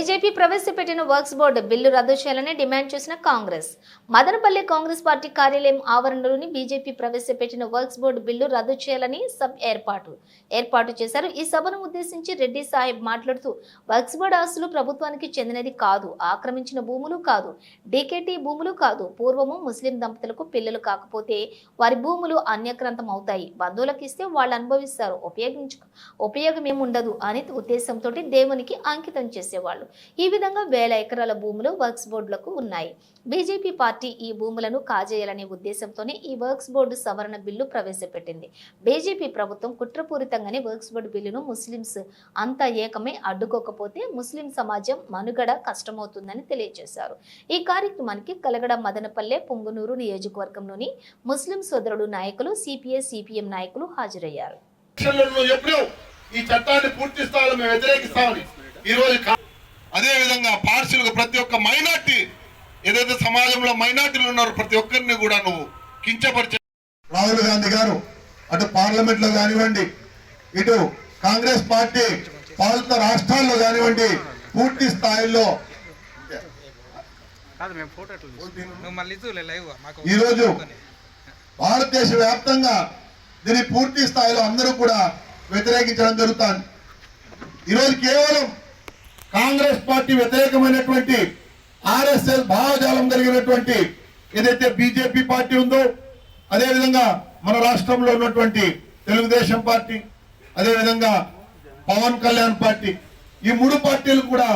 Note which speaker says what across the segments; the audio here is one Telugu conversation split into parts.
Speaker 1: బీజేపీ ప్రవేశపెట్టిన వర్క్స్ బోర్డు బిల్లు రద్దు చేయాలని డిమాండ్ చేసిన కాంగ్రెస్. మదనపల్లి కాంగ్రెస్ పార్టీ కార్యాలయం ఆవరణలోని బీజేపీ ప్రవేశపెట్టిన వర్క్స్ బోర్డు బిల్లు రద్దు చేయాలని సబ్ ఏర్పాటు. ఏర్పాటు చేశారు. ఈ సభను ఉద్దేశించి రెడ్డి సాహెబ్ మాట్లాడుతూ వర్క్స్ బోర్డు ఆస్తులు ప్రభుత్వానికి చెందినది కాదు ఆక్రమించిన భూములు కాదు డీకేటీ భూములు కాదు. పూర్వము ముస్లిం దంపతులకు పిల్లలు కాకపోతే వారి భూములు అన్యక్రాంతం అవుతాయి బంధువులకు ఇస్తే వాళ్ళు అనుభవిస్తారు. ఉపయోగించు ఉపయోగం ఏముండదు అనే ఉద్దేశంతో దేవునికి అంకితం చేసేవాళ్ళు. ఈ విధంగా వేల ఎకరాల భూములు వర్క్స్ బోర్డులకు ఉన్నాయి. బీజేపీ పార్టీ ఈ భూములను కాజేయాలనే ఉద్దేశంతోనే ఈ వర్క్స్ బోర్డు సవరణ బిల్లు ప్రవేశపెట్టింది. బీజేపీ ప్రభుత్వం కుట్రపూరితంగానే వర్క్స్ బోర్డు బిల్లును ముస్లింస్ అంతా ఏకమై అడ్డుకోకపోతే ముస్లిం సమాజం మనుగడ కష్టమవుతుందని తెలియజేశారు. ఈ కార్యక్రమానికి కలగడ మదనపల్లె పొంగునూరు నియోజకవర్గంలోని ముస్లిం సోదరుడు నాయకులు సిపిఐ సిపిఎం నాయకులు హాజరయ్యారు.
Speaker 2: ఈ చట్టాన్ని పూర్తి స్థాయిలో మేము వ్యతిరేకిస్తామని. ఈ రోజు కా- అదే విధంగా పార్షియల్గా ప్రతి ఒక్క మైనార్టీ ఏదైతే సమాజంలో మైనార్టీలు ఉన్నారో ప్రతి ఒక్కరిని కూడా నువ్వు కించపరిచే రాహుల్ గాంధీ గారు అటు పార్లమెంట్లో కానివ్వండి ఇటు కాంగ్రెస్ పార్టీ పాలిత రాష్ట్రాల్లో కానివ్వండి పూర్తి స్థాయిలో ఈరోజు భారతదేశ వ్యాప్తంగా దీన్ని పూర్తి స్థాయిలో అందరూ కూడా వ్యతిరేకించడం జరుగుతుంది. ఈరోజు కేవలం కాంగ్రెస్ పార్టీ వ్యతిరేకమైనటువంటి ఆర్ఎస్ఎస్ భావజాలం కలిగినటువంటి ఏదైతే బీజేపీ పార్టీ ఉందో అదేవిధంగా మన రాష్ట్రంలో ఉన్నటువంటి తెలుగుదేశం పార్టీ అదేవిధంగా పవన్ కళ్యాణ్ పార్టీ ఈ మూడు పార్టీలు కూడా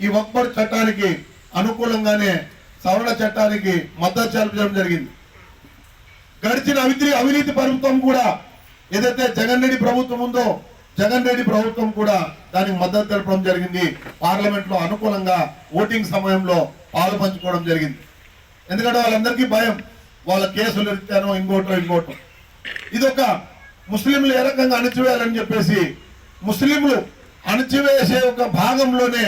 Speaker 2: ఈ వక్బర్ చట్టానికి అనుకూలంగానే సవరణ చట్టానికి మద్దతు చేర్పడం జరిగింది. గడిచిన అవినీతి అవినీతి ప్రభుత్వం కూడా ఏదైతే జగన్ రెడ్డి ప్రభుత్వం ఉందో జగన్ రెడ్డి ప్రభుత్వం కూడా దానికి మద్దతు తెలపడం జరిగింది. పార్లమెంట్లో అనుకూలంగా ఓటింగ్ సమయంలో పాలు పంచుకోవడం జరిగింది. ఎందుకంటే వాళ్ళందరికీ భయం. వాళ్ళ కేసులు ఎత్తానో ఇంకోటో ఇంకోటో. ఇది ఒక ముస్లింలు ఏ రకంగా అణచివేయాలని చెప్పేసి ముస్లింలు అణచివేసే ఒక భాగంలోనే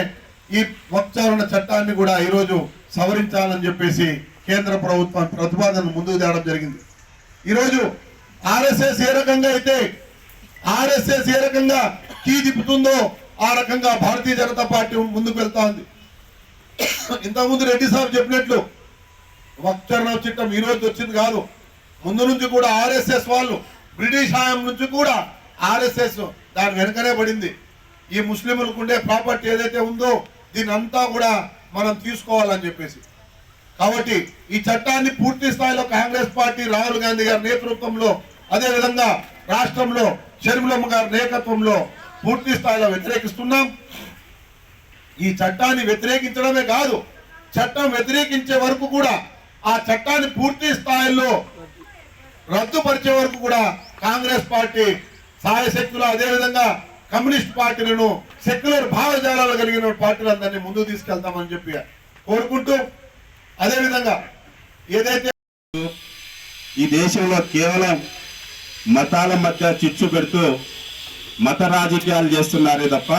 Speaker 2: ఈ వక్చారణ చట్టాన్ని కూడా ఈరోజు సవరించాలని చెప్పేసి కేంద్ర ప్రభుత్వం ప్రతిపాదన ముందుకు తేవడం జరిగింది. ఈరోజు ఆర్ఎస్ఎస్ ఏ రకంగా అయితే ఆర్ఎస్ఎస్ ఏ రకంగా కీ తిప్పుతుందో ఆ రకంగా భారతీయ జనతా పార్టీ ముందుకు వెళ్తా ఉంది ఇంతకుముందు రెడ్డి సాబ్ చెప్పినట్లు వక్తరణ చట్టం ఈ రోజు వచ్చింది కాదు. ముందు నుంచి కూడా ఆర్ఎస్ఎస్ వాళ్ళు బ్రిటిష్ హయాం నుంచి కూడా ఆర్ఎస్ఎస్ దాని వెనుకనే పడింది. ఈ ముస్లింలకు ఉండే ప్రాపర్టీ ఏదైతే ఉందో దీని అంతా కూడా మనం తీసుకోవాలని చెప్పేసి. కాబట్టి ఈ చట్టాన్ని పూర్తి స్థాయిలో కాంగ్రెస్ పార్టీ రాహుల్ గాంధీ గారి నేతృత్వంలో అదేవిధంగా రాష్ట్రంలో షర్మిలమ్మ గారి నేతృత్వంలో పూర్తి స్థాయిలో వ్యతిరేకిస్తున్నాం. ఈ చట్టాన్ని వ్యతిరేకించడమే కాదు చట్టం వ్యతిరేకించే వరకు కూడా ఆ చట్టాన్ని పూర్తి స్థాయిలో రద్దుపరిచే వరకు కూడా కాంగ్రెస్ పార్టీ సాయశక్తులు అదేవిధంగా కమ్యూనిస్ట్ పార్టీలను సెక్యులర్ భావజాలాలు కలిగిన పార్టీలందరినీ ముందుకు తీసుకెళ్తామని చెప్పి కోరుకుంటూ అదేవిధంగా ఏదైతే
Speaker 3: ఈ దేశంలో కేవలం మతాల మధ్య చిచ్చు పెడుతూ మత రాజకీయాలు చేస్తున్నారే తప్ప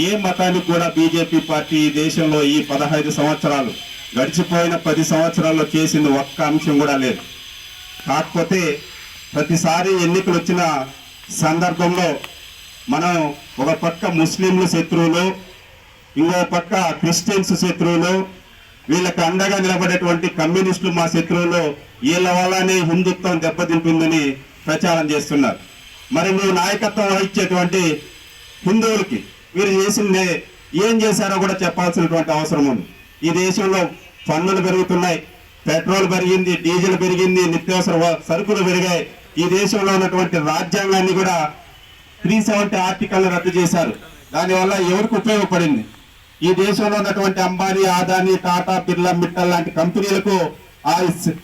Speaker 3: ఏ మతానికి కూడా బీజేపీ పార్టీ ఈ దేశంలో ఈ పదహైదు సంవత్సరాలు గడిచిపోయిన పది సంవత్సరాల్లో చేసింది ఒక్క అంశం కూడా లేదు. కాకపోతే ప్రతిసారి ఎన్నికలు వచ్చిన సందర్భంలో మనం ఒక పక్క ముస్లింలు శత్రువులు ఇంకో పక్క క్రిస్టియన్స్ శత్రువులు వీళ్ళకి అండగా నిలబడేటువంటి కమ్యూనిస్టులు మా శత్రువులు వీళ్ళ వల్లనే హిందుత్వం దెబ్బతింటుందని ప్రచారం చేస్తున్నారు. మరి నువ్వు నాయకత్వం వహించేటువంటి హిందువులకి వీరు చేసిందే ఏం చేశారో కూడా చెప్పాల్సినటువంటి అవసరం ఉంది. ఈ దేశంలో పన్నులు పెరుగుతున్నాయి పెట్రోల్ పెరిగింది డీజిల్ పెరిగింది నిత్యావసర సరుకులు పెరిగాయి. ఈ దేశంలో ఉన్నటువంటి రాజ్యాంగాన్ని కూడా త్రీ సెవెంటీ ఆర్టికల్ రద్దు చేశారు. దానివల్ల ఎవరికి ఉపయోగపడింది? ఈ దేశంలో ఉన్నటువంటి అంబానీ ఆదాని టాటా బిర్లా మిట్టల్ లాంటి కంపెనీలకు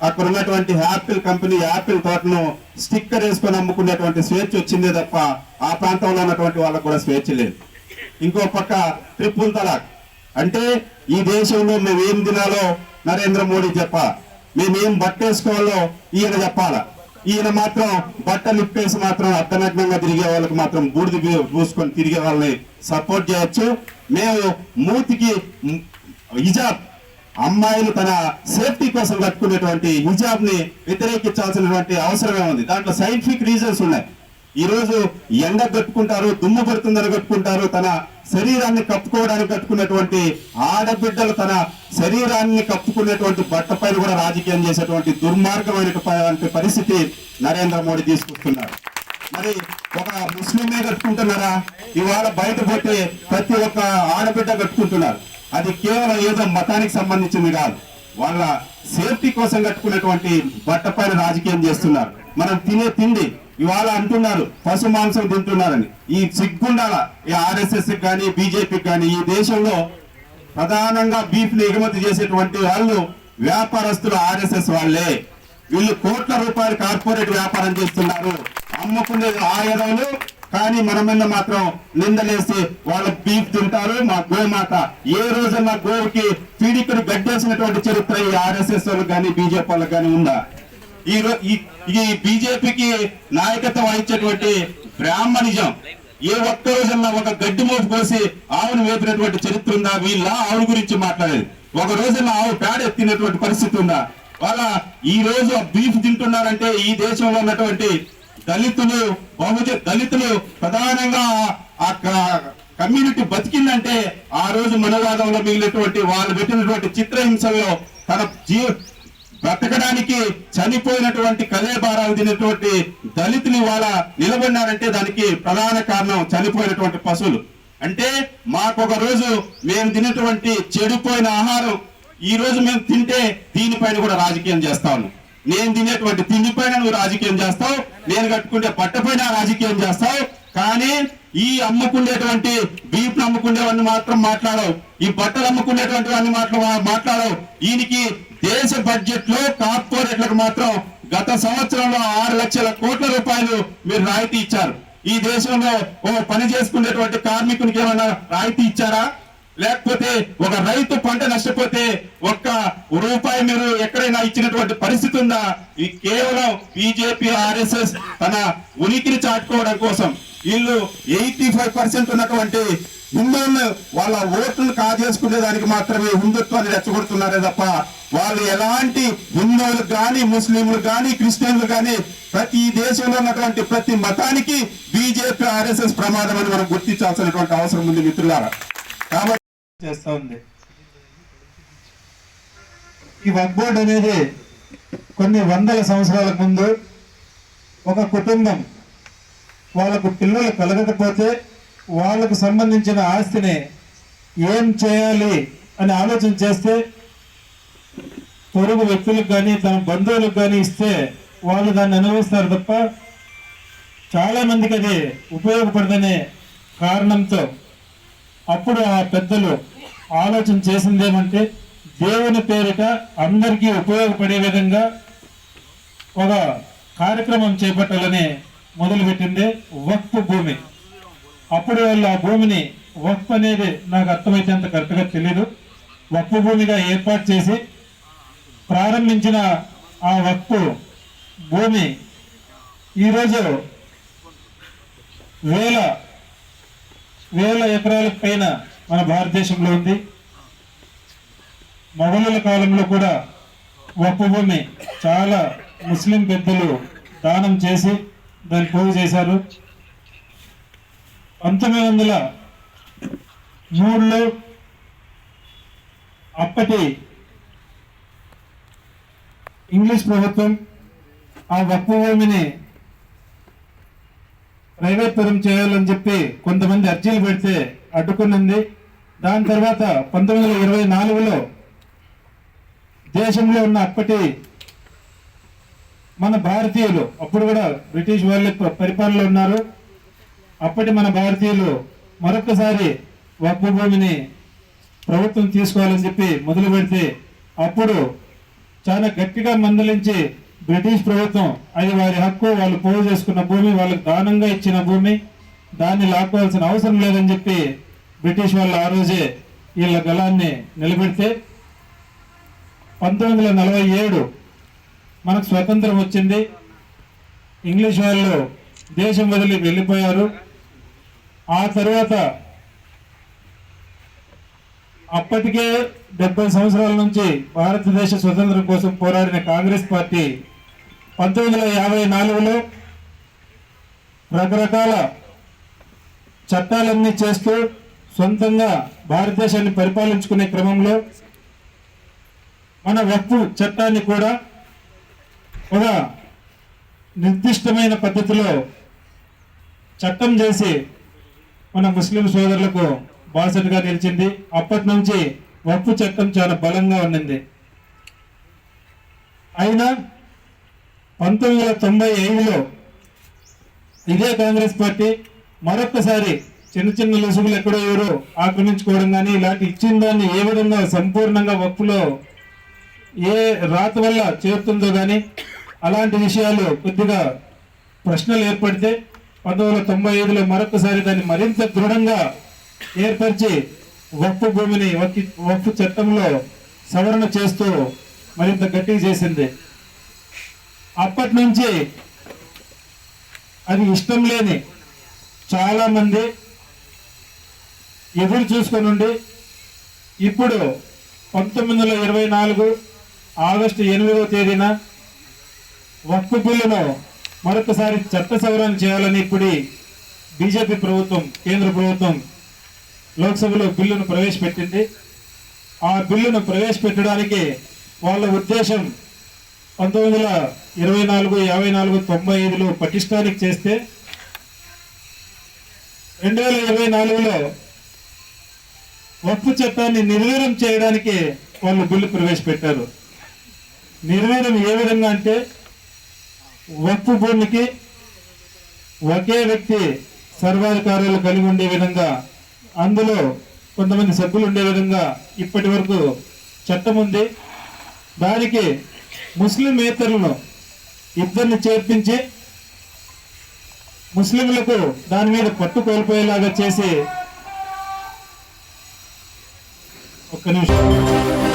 Speaker 3: అక్కడ ఉన్నటువంటి యాపిల్ కంపెనీ యాపిల్ తోటను స్టిక్కర్ వేసుకొని అమ్ముకునేటువంటి స్వేచ్ఛ వచ్చిందే తప్ప ఆ ప్రాంతంలో ఉన్నటువంటి వాళ్ళకు కూడా స్వేచ్ఛ లేదు. ఇంకో పక్క ట్రిపుల్ తలాక్. అంటే ఈ దేశంలో మేమేం తినాలో నరేంద్ర మోడీ చెప్పాల? మేమేం బట్టేసుకోవాలో ఈయన చెప్పాలా? ఈయన మాత్రం బట్ట నిప్పేసి మాత్రం అర్ధనగ్నంగా తిరిగే వాళ్ళకి మాత్రం బూడిద పూసుకొని తిరిగే వాళ్ళని సపోర్ట్ చేయొచ్చు. మేము మూతికి హిజాబ్. అమ్మాయిలు తన సేఫ్టీ కోసం కట్టుకునేటువంటి హిజాబ్ని వ్యతిరేకించాల్సినటువంటి అవసరమే ఉంది. దాంట్లో సైంటిఫిక్ రీజన్స్ ఉన్నాయి. ఈ రోజు ఎండ కట్టుకుంటారు దుమ్ము పడుతుందని కట్టుకుంటారు తన శరీరాన్ని కప్పుకోవడానికి కట్టుకున్నటువంటి ఆడబిడ్డలు తన శరీరాన్ని కప్పుకునేటువంటి బట్టపైన కూడా రాజకీయం చేసేటువంటి దుర్మార్గమైనటువంటి పరిస్థితి నరేంద్ర మోడీ తీసుకొస్తున్నారు. మరి ఒక ముస్లిమే కట్టుకుంటున్నారా? ఇవాళ బయట పోతే ప్రతి ఒక్క ఆడబిడ్డ కట్టుకుంటున్నారు. అది కేవలం ఏదో మతానికి సంబంధించింది కాదు. వాళ్ళ సేఫ్టీ కోసం కట్టుకునేటువంటి బట్టపైన రాజకీయం చేస్తున్నారు. మనం తినే తిండి ఇవాళ అంటున్నారు పశు మాంసం తింటున్నారని. ఈ సిగ్గుండాల ఈ ఆర్ఎస్ఎస్ కానీ బీజేపీకి కానీ ఈ దేశంలో ప్రధానంగా బీఫ్ని ఎగుమతి చేసేటువంటి వాళ్ళు వ్యాపారస్తులు ఆర్ఎస్ఎస్ వాళ్ళే. వీళ్ళు కోట్ల రూపాయలు కార్పొరేట్ వ్యాపారం చేస్తున్నారు. అమ్ముకునేది ఆయుధాలు కానీ మన మీద మాత్రం నిందలేసి వాళ్ళ బీఫ్ తింటారు మా గోమాత. ఏ రోజున గోవుకి పీడికుడు గడ్డేసినటువంటి చరిత్ర ఈ ఆర్ఎస్ఎస్ వాళ్ళకి కానీ బీజేపీ వాళ్ళకి కానీ ఉందా? ఈ ఈ- బీజేపీకి నాయకత్వం వహించేటువంటి బ్రాహ్మణిజం ఏ ఒక్క రోజున ఒక గడ్డి మోపు కోసి ఆవును వేపినటువంటి చరిత్ర ఉందా? వీళ్ళ ఆవు గురించి మాట్లాడేది. ఒక రోజున ఆవు పేడ ఎత్తినటువంటి పరిస్థితి ఉందా? వాళ్ళ ఈ రోజు బీఫ్ తింటున్నారంటే ఈ దేశంలో ఉన్నటువంటి దళితులు బహుజ దళితులు ప్రధానంగా ఆ క- కమ్యూనిటీ బతికిందంటే ఆ రోజు మనవాదంలో మిగిలినటువంటి వాళ్ళు పెట్టినటువంటి చిత్రహింసల్లో తన జీ బ్రతకడానికి చనిపోయినటువంటి కలేబారాలు తినటువంటి దళితులు ఇవాళ నిలబడినారంటే దానికి ప్రధాన కారణం చనిపోయినటువంటి పశువులు. అంటే మాకు ఒక రోజు మేము తినేటువంటి చెడిపోయిన ఆహారం ఈ రోజు మేము తింటే దీనిపైన కూడా రాజకీయం చేస్తా ఉన్నాం. నేను తినేటువంటి తిండి పైన నువ్వు రాజకీయం చేస్తావు నేను కట్టుకుంటే పట్ట పైన రాజకీయం చేస్తావు కానీ ఈ అమ్ముకునేటువంటి బీపులు అమ్ముకునేవన్నీ మాత్రం మాట్లాడవు ఈ బట్టలు అమ్ముకునేటువంటి అన్ని మాత్రం మాట్లాడవు. ఈయనకి దేశ బడ్జెట్లో కార్పొరేట్లకు మాత్రం గత సంవత్సరంలో ఆరు లక్షల కోట్ల రూపాయలు మీరు రాయితీ ఇచ్చారు. ఈ దేశంలో ఓ పని చేసుకునేటువంటి కార్మికునికి ఏమైనా రాయితీ ఇచ్చారా? లేకపోతే ఒక రైతు పంట నష్టపోతే ఒక్క రూపాయి మీరు ఎక్కడైనా ఇచ్చినటువంటి పరిస్థితి ఉందా? ఈ కేవలం బీజేపీ ఆర్ఎస్ఎస్ తన ఉనికిని చాటుకోవడం కోసం. వీళ్ళు ఎయిటీ ఫైవ్ పర్సెంట్ ఉన్నటువంటి హిందువులను వాళ్ళ ఓట్లను కాజేసుకునే దానికి మాత్రమే హిందుత్వాన్ని రెచ్చగొడుతున్నారే తప్ప వాళ్ళు ఎలాంటి హిందువులు కానీ ముస్లింలు కానీ క్రిస్టియన్లు కానీ ప్రతి దేశంలో ఉన్నటువంటి ప్రతి మతానికి బీజేపీ ఆర్ఎస్ఎస్ ప్రమాదం అని మనం గుర్తించాల్సినటువంటి అవసరం ఉంది మిత్రులారా. కాబట్టి
Speaker 4: చేస్తా ఉంది. ఈ వక్బోర్డ్ అనేది కొన్ని వందల సంవత్సరాల ముందు ఒక కుటుంబం వాళ్ళకు పిల్లలు కలగకపోతే వాళ్ళకు సంబంధించిన ఆస్తిని ఏం చేయాలి అని ఆలోచన చేస్తే పొరుగు వ్యక్తులకు కానీ తన బంధువులకు కానీ ఇస్తే వాళ్ళు దాన్ని అనుభవిస్తారు తప్ప చాలామందికి అది ఉపయోగపడదనే కారణంతో అప్పుడు ఆ పెద్దలు ఆలోచన చేసింది ఏమంటే దేవుని పేరిట అందరికీ ఉపయోగపడే విధంగా ఒక కార్యక్రమం చేపట్టాలని మొదలుపెట్టింది వక్ఫ్ భూమి. అప్పుడు వాళ్ళు ఆ భూమిని వక్ఫ్ అనేది నాకు అర్థమైతే అంత కరెక్ట్గా తెలియదు వక్ఫ్ భూమిగా ఏర్పాటు చేసి ప్రారంభించిన ఆ వక్ఫ్ భూమి ఈరోజు వేల వేల ఎకరాల పైన మన భారతదేశంలో ఉంది. మొఘలుల కాలంలో కూడా ఒక్క భూమి చాలా ముస్లిం పెద్దలు దానం చేసి దాన్ని పోగు చేశారు. పంతొమ్మిది వందల మూడులో అప్పటి ఇంగ్లీష్ ప్రభుత్వం ఆ ఒక్క భూమిని ప్రైవేట్ పరం చేయాలని చెప్పి కొంతమంది అర్జీలు పెడితే అడ్డుకున్నది దాని తర్వాత పంతొమ్మిది వందల ఇరవై నాలుగులో దేశంలో ఉన్న అప్పటి మన భారతీయులు అప్పుడు కూడా బ్రిటిష్ వాళ్ళు పరిపాలనలో ఉన్నారు. అప్పటి మన భారతీయులు మరొకసారి వక్ఫ్ భూమిని ప్రభుత్వం తీసుకోవాలని చెప్పి మొదలు పెడితే అప్పుడు చాలా గట్టిగా మందలించి బ్రిటిష్ ప్రభుత్వం అది వారి హక్కు వాళ్ళు పోగు చేసుకున్న భూమి వాళ్ళకు దానంగా ఇచ్చిన భూమి దాన్ని లాక్కోవాల్సిన అవసరం లేదని చెప్పి బ్రిటిష్ వాళ్ళు ఆ రోజే వీళ్ళ గళాన్ని నిలబెడితే పంతొమ్మిది వందల నలభై ఏడు మనకు స్వతంత్రం వచ్చింది. ఇంగ్లీష్ వాళ్ళు దేశం వదిలి వెళ్ళిపోయారు. ఆ తర్వాత అప్పటికే డెబ్బై సంవత్సరాల నుంచి భారతదేశ స్వతంత్రం కోసం పోరాడిన కాంగ్రెస్ పార్టీ పంతొమ్మిది వందల యాభై నాలుగులో రకరకాల చట్టాలన్నీ చేస్తూ సొంతంగా భారతదేశాన్ని పరిపాలించుకునే క్రమంలో మన వక్ఫ్ చట్టాన్ని కూడా ఒక నిర్దిష్టమైన పద్ధతిలో చట్టం చేసి మన ముస్లిం సోదరులకు బాసటగా నిలిచింది. అప్పటి నుంచి వక్ఫ్ చట్టం చాలా బలంగా ఉండింది అయినా పంతొమ్మిది వందల తొంభై ఐదులో ఇదే కాంగ్రెస్ పార్టీ మరొక్కసారి చిన్న చిన్న లొసుగులు ఎక్కడో ఎవరో ఆక్రమించుకోవడం కానీ ఇలాంటి ఇచ్చిన దాన్ని ఏ విధంగా సంపూర్ణంగా వక్కులో ఏ రాత వల్ల చేరుతుందో కానీ అలాంటి విషయాలు కొద్దిగా ప్రశ్నలు ఏర్పడితే పంతొమ్మిది వందల తొంభై ఐదులో మరొకసారి దాన్ని మరింత దృఢంగా ఏర్పరిచి వక్ఫ్ భూమిని వక్కి వక్ఫ్ చట్టంలో సవరణ చేస్తూ మరింత గట్టిగా చేసింది. అప్పటి నుంచి అది ఇష్టం లేని చాలామంది ఎదురు చూసుకొని ఉండి ఇప్పుడు పంతొమ్మిది వందల ఇరవై నాలుగు ఆగస్టు ఎనిమిదవ తేదీన వక్ఫ్ బిల్లును మరొకసారి చట్ట సవరణ చేయాలని ఇప్పుడు బీజేపీ ప్రభుత్వం కేంద్ర ప్రభుత్వం లోక్సభలో బిల్లును ప్రవేశపెట్టింది. ఆ బిల్లును ప్రవేశపెట్టడానికి వాళ్ళ ఉద్దేశం పంతొమ్మిది వందల ఇరవై నాలుగు యాభై నాలుగు తొంభై ఐదులో పటిష్టానికి చేస్తే రెండు వేల ఇరవై నాలుగులో వక్ఫ్ చట్టాన్ని నిర్వీర్యం చేయడానికి వాళ్ళు బిల్లు ప్రవేశపెట్టారు. నిర్వీర్యం ఏ విధంగా అంటే వక్ఫ్ భూమికి ఒకే వ్యక్తి సర్వాధికారాలు కలిగి ఉండే విధంగా అందులో కొంతమంది సభ్యులు ఉండే విధంగా ఇప్పటి వరకు చట్టం ఉంది. దానికి ముస్లిమేతరులు ఇద్దరిని చేర్పించి ముస్లింలకు దాని మీద పట్టు కోల్పోయేలాగా చేసి ఒక్క నిమిషం.